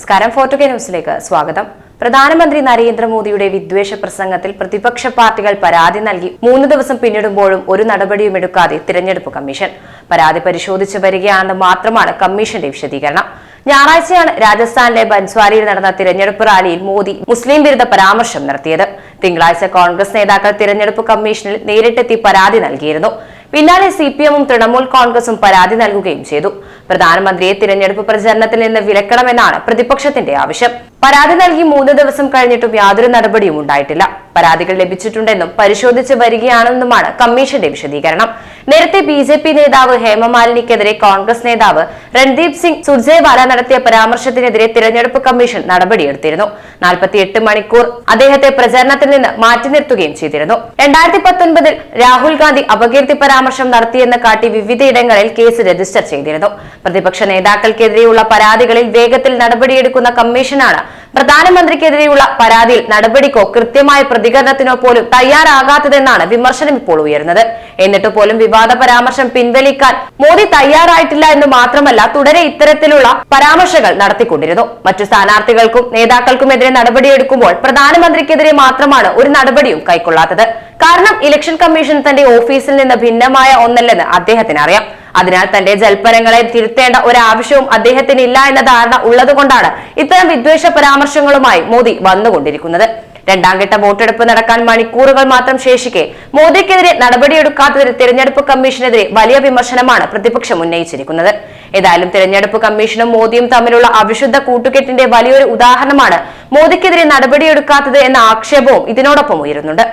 നമസ്കാരം. ഫോർട്ടു കെ ന്യൂസിലേക്ക് സ്വാഗതം. പ്രധാനമന്ത്രി നരേന്ദ്രമോദിയുടെ വിദ്വേഷ പ്രസംഗത്തിൽ പ്രതിപക്ഷ പാർട്ടികൾ പരാതി നൽകി മൂന്ന് ദിവസം പിന്നിടുമ്പോഴും ഒരു നടപടിയും എടുക്കാതെ തിരഞ്ഞെടുപ്പ് കമ്മീഷൻ. പരാതി പരിശോധിച്ചു വരികയാണെന്ന് മാത്രമാണ് കമ്മീഷന്റെ വിശദീകരണം. ഞായറാഴ്ചയാണ് രാജസ്ഥാനിലെ ബൻസ്വാരിയിൽ നടന്ന തിരഞ്ഞെടുപ്പ് റാലിയിൽ മോദി മുസ്ലിം വിരുദ്ധ പരാമർശം നടത്തിയത്. തിങ്കളാഴ്ച കോൺഗ്രസ് നേതാക്കൾ തിരഞ്ഞെടുപ്പ് കമ്മീഷനിൽ നേരിട്ടെത്തി പരാതി നൽകിയിരുന്നു. പിന്നാലെ സി പി എമ്മും തൃണമൂൽ കോൺഗ്രസും പരാതി നൽകുകയും ചെയ്തു. പ്രധാനമന്ത്രിയെ തിരഞ്ഞെടുപ്പ് പ്രചരണത്തിൽ നിന്ന് വിലക്കണമെന്നാണ് പ്രതിപക്ഷത്തിന്റെ ആവശ്യം. പരാതി നൽകി മൂന്ന് ദിവസം കഴിഞ്ഞിട്ടും യാതൊരു നടപടിയും ഉണ്ടായിട്ടില്ല. പരാതികൾ ലഭിച്ചിട്ടുണ്ടെന്നും പരിശോധിച്ച് വരികയാണെന്നുമാണ് കമ്മീഷന്റെ വിശദീകരണം. നേരത്തെ ബി ജെ പി നേതാവ് ഹേമമാലിനിക്കെതിരെ കോൺഗ്രസ് നേതാവ് രൺദീപ് സിംഗ് സുർജേവാല നടത്തിയ പരാമർശത്തിനെതിരെ തിരഞ്ഞെടുപ്പ് കമ്മീഷൻ നടപടിയെടുത്തിരുന്നു. നാൽപ്പത്തിയെട്ട് മണിക്കൂർ അദ്ദേഹത്തെ പ്രചരണത്തിൽ നിന്ന് മാറ്റി നിർത്തുകയും ചെയ്തിരുന്നു. രണ്ടായിരത്തി പത്തൊൻപതിൽ രാഹുൽ ഗാന്ധി അപകീർത്തി പരാമർശം നടത്തിയെന്ന് കാട്ടി വിവിധയിടങ്ങളിൽ കേസ് രജിസ്റ്റർ ചെയ്തിരുന്നു. പ്രതിപക്ഷ നേതാക്കൾക്കെതിരെയുള്ള പരാതികളിൽ വേഗത്തിൽ നടപടിയെടുക്കുന്ന കമ്മീഷനാണ് പ്രധാനമന്ത്രിക്കെതിരെയുള്ള പരാതിയിൽ നടപടിക്കോ കൃത്യമായ പ്രതികരണത്തിനോ പോലും തയ്യാറാകാത്തതെന്നാണ് വിമർശനം ഇപ്പോൾ ഉയരുന്നത്. എന്നിട്ട് പോലും വിവാദ പരാമർശം പിൻവലിക്കാൻ മോദി തയ്യാറായിട്ടില്ല എന്ന് മാത്രമല്ല തുടരെ ഇത്തരത്തിലുള്ള പരാമർശങ്ങൾ നടത്തിക്കൊണ്ടിരുന്നു. മറ്റു സ്ഥാനാർത്ഥികൾക്കും നേതാക്കൾക്കുമെതിരെ നടപടിയെടുക്കുമ്പോൾ പ്രധാനമന്ത്രിക്കെതിരെ മാത്രമാണ് ഒരു നടപടിയും കൈക്കൊള്ളാത്തത്. കാരണം ഇലക്ഷൻ കമ്മീഷൻ തന്റെ ഓഫീസിൽ നിന്ന് ഭിന്നമായ ഒന്നല്ലെന്ന് അദ്ദേഹത്തിന് അറിയാം. അതിനാൽ തന്റെ ജൽപ്പനങ്ങളെ തിരുത്തേണ്ട ഒരാവശ്യവും അദ്ദേഹത്തിന് ഇല്ല എന്ന ധാരണ ഉള്ളതുകൊണ്ടാണ് ഇത്തരം വിദ്വേഷ പരാമർശങ്ങളുമായി മോദി വന്നുകൊണ്ടിരിക്കുന്നത്. രണ്ടാം ഘട്ട വോട്ടെടുപ്പ് നടക്കാൻ മണിക്കൂറുകൾ മാത്രം ശേഷിക്കെ മോദിക്കെതിരെ നടപടിയെടുക്കാത്തതിൽ തിരഞ്ഞെടുപ്പ് കമ്മീഷനെതിരെ വലിയ വിമർശനമാണ് പ്രതിപക്ഷം ഉന്നയിച്ചിരിക്കുന്നത്. ഏതായാലും തിരഞ്ഞെടുപ്പ് കമ്മീഷനും മോദിയും തമ്മിലുള്ള അവിശുദ്ധ കൂട്ടുകെട്ടിന്റെ വലിയൊരു ഉദാഹരണമാണ് മോദിക്കെതിരെ നടപടിയെടുക്കാത്തത് എന്ന ആക്ഷേപവും ഇതിനോടൊപ്പം ഉയരുന്നുണ്ട്.